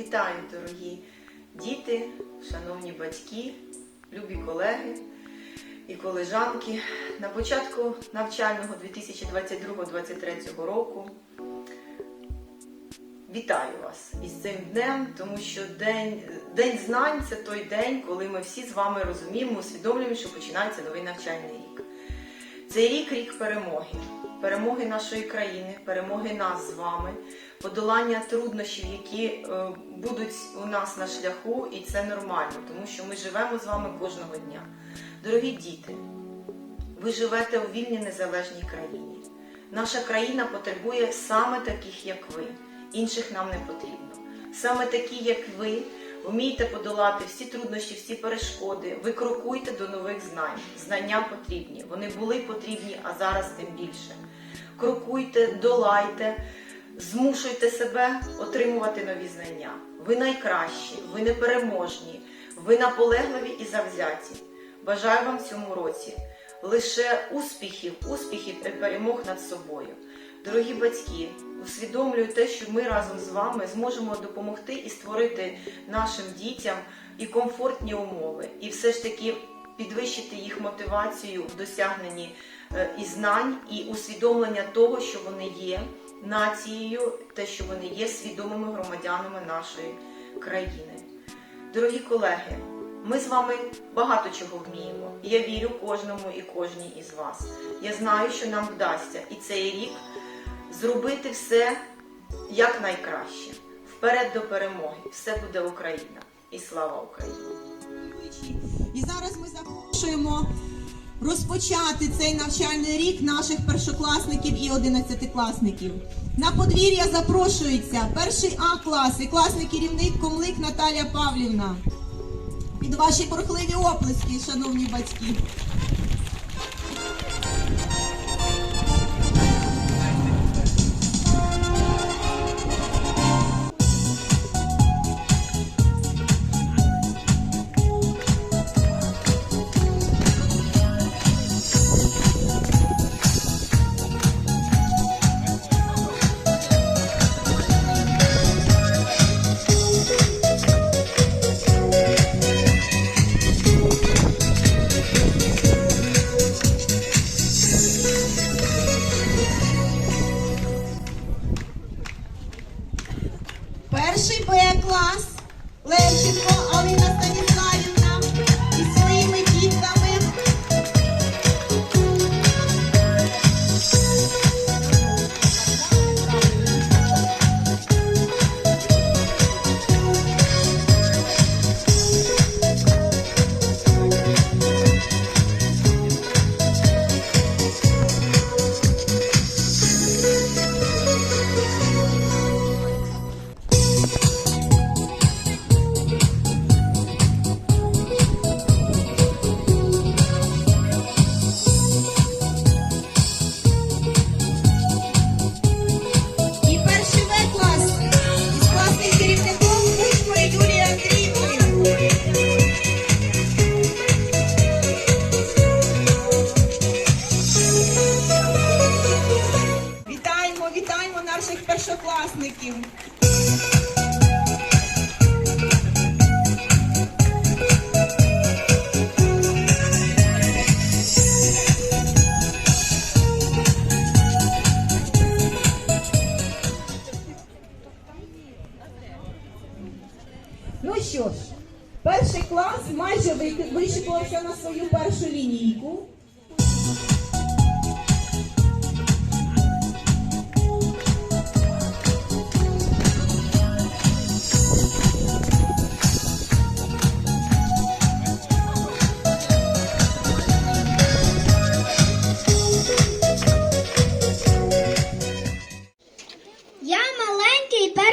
Вітаю, дорогі діти, шановні батьки, любі колеги і колежанки. На початку навчального 2022-2023 року вітаю вас із цим днем, тому що день, день знань це той день, коли ми всі з вами розуміємо, усвідомлюємо, що починається новий навчальний рік. Цей рік рік перемоги, перемоги нашої країни, перемоги нас з вами, подолання труднощів, які е, будуть у нас на шляху, і це нормально, тому що ми живемо з вами кожного дня. Дорогі діти, ви живете у вільній незалежній країні. Наша країна потребує саме таких, як ви. Інших нам не потрібно. Саме такі, як ви, вмієте подолати всі труднощі, всі перешкоди. Ви крокуйте до нових знань. Знання потрібні. Вони були потрібні, а зараз тим більше. Крокуйте, долайте, змушуйте себе отримувати нові знання. Ви найкращі, ви непереможні, ви наполегливі і завзяті. Бажаю вам в цьому році лише успіхів, успіхів і перемог над собою. Дорогі батьки, усвідомлюю те, що ми разом з вами зможемо допомогти і створити нашим дітям і комфортні умови, і все ж таки підвищити їх мотивацію в досягненні е, і знань, і усвідомлення того, що вони є нацією, те, що вони є свідомими громадянами нашої країни. Дорогі колеги, ми з вами багато чого вміємо. Я вірю кожному і кожній із вас. Я знаю, що нам вдасться і цей рік зробити все якнайкраще. Вперед до перемоги. Все буде Україна. І слава Україні! І зараз ми запрошуємо розпочати цей навчальний рік наших першокласників і одинадцятикласників. На подвір'я запрошується перший А клас і класний керівник Комлик Наталія Павлівна. Під ваші порхливі оплески, шановні батьки. Вітаємо, вітаємо наших першокласників. Ну що ж, перший клас майже ви- вишикувався на свою першу лінійку.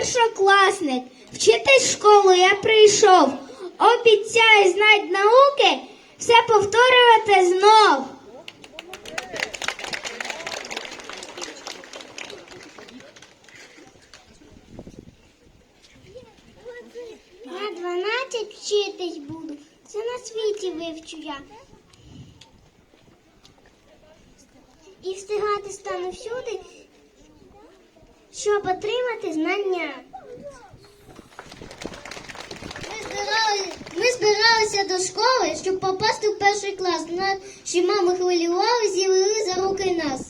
Першокласник. Вчитись школу я прийшов. Обіцяю знать науки, все повторювати знов. На дванадцять вчитись буду. Це на світі вивчу я. І встигати стану всюди, щоб отримати знання. Ми збиралися до школи, щоб попасти в перший клас. Наші мами хвилювалися і вели за руки нас.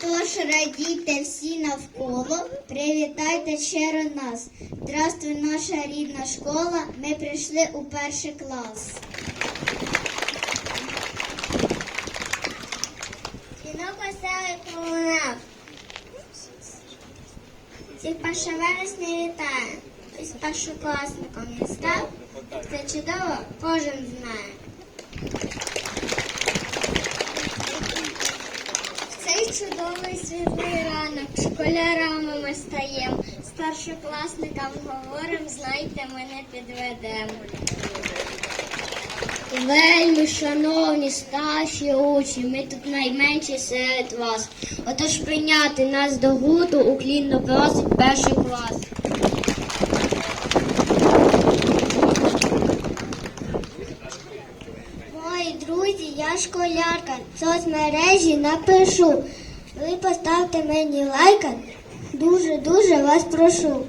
Тож радійте всі навколо, привітайте щиро нас. Здравствуй, наша рідна школа. Ми прийшли у перший клас. Веселий пролунав. Всіх 1 вересня вітає. Хтось першокласником не став. Це чудово, кожен знає. Цей чудовий світлий ранок школярами ми стаємо. Старшокласникам говоримо, знайте, ми не підведемо. Вельми, шановні старші учні, ми тут найменші серед вас. Отож прийняти нас до гурту уклінно просить перший клас. Мої друзі, я школярка, соцмережі напишу. Ви поставте мені лайка, дуже-дуже вас прошу.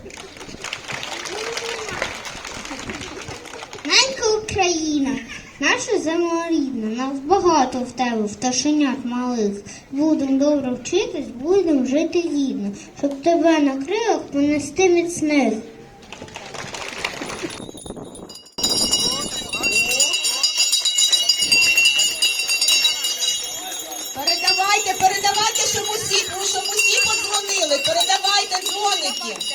Ненька Україна, Наша земля рідна, нас багато в тебе, в пташенят малих. Будем добре вчитись, будем жити гідно, щоб тебе на крилах понести міцних. Передавайте, передавайте, щоб усі, щоб усі подзвонили. Передавайте дзвоники.